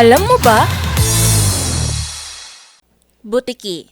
Alam mo ba? Butiki.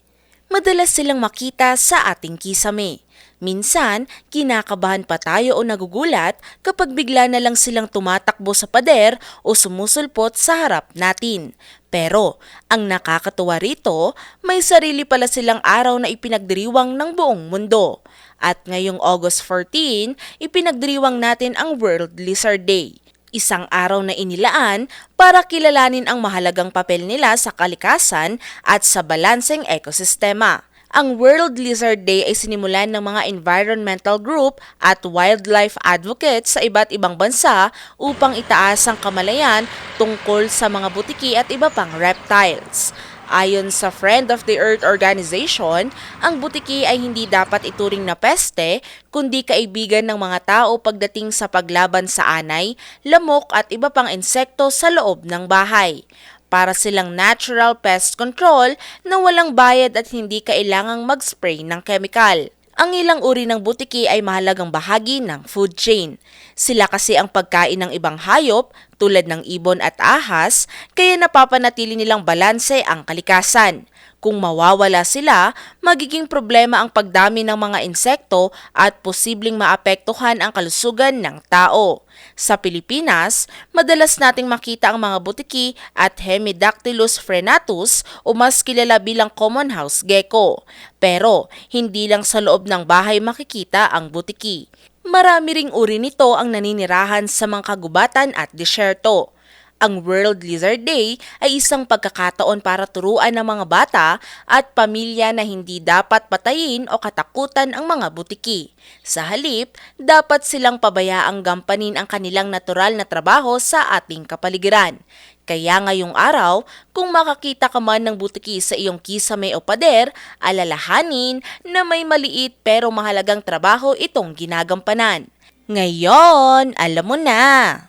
Madalas silang makita sa ating kisame. Minsan, kinakabahan pa tayo o nagugulat kapag bigla na lang silang tumatakbo sa pader o sumusulpot sa harap natin. Pero, ang nakakatuwa rito, may sarili pala silang araw na ipinagdiriwang ng buong mundo. At ngayong August 14, ipinagdiriwang natin ang World Lizard Day. Isang araw na inilaan para kilalanin ang mahalagang papel nila sa kalikasan at sa balanseng ekosistema. Ang World Lizard Day ay sinimulan ng mga environmental group at wildlife advocates sa iba't ibang bansa upang itaas ang kamalayan tungkol sa mga butiki at iba pang reptiles. Ayon sa Friend of the Earth Organization, ang butiki ay hindi dapat ituring na peste, kundi kaibigan ng mga tao pagdating sa paglaban sa anay, lamok at iba pang insekto sa loob ng bahay. Para silang natural pest control na walang bayad at hindi kailangang mag-spray ng chemical. Ang ilang uri ng butiki ay mahalagang bahagi ng food chain. Sila kasi ang pagkain ng ibang hayop tulad ng ibon at ahas, kaya napapanatili nilang balanse ang kalikasan. Kung mawawala sila, magiging problema ang pagdami ng mga insekto at posibleng maapektuhan ang kalusugan ng tao. Sa Pilipinas, madalas nating makita ang mga butiki at Hemidactylus frenatus o mas kilala bilang common house gecko. Pero, hindi lang sa loob ng bahay makikita ang butiki. Marami ring uri nito ang naninirahan sa mga kagubatan at disyerto. Ang World Lizard Day ay isang pagkakataon para turuan ng mga bata at pamilya na hindi dapat patayin o katakutan ang mga butiki. Sa halip, dapat silang pabayaang gampanin ang kanilang natural na trabaho sa ating kapaligiran. Kaya ngayong araw, kung makakita ka man ng butiki sa iyong kisame o pader, alalahanin na may maliit pero mahalagang trabaho itong ginagampanan. Ngayon, alam mo na!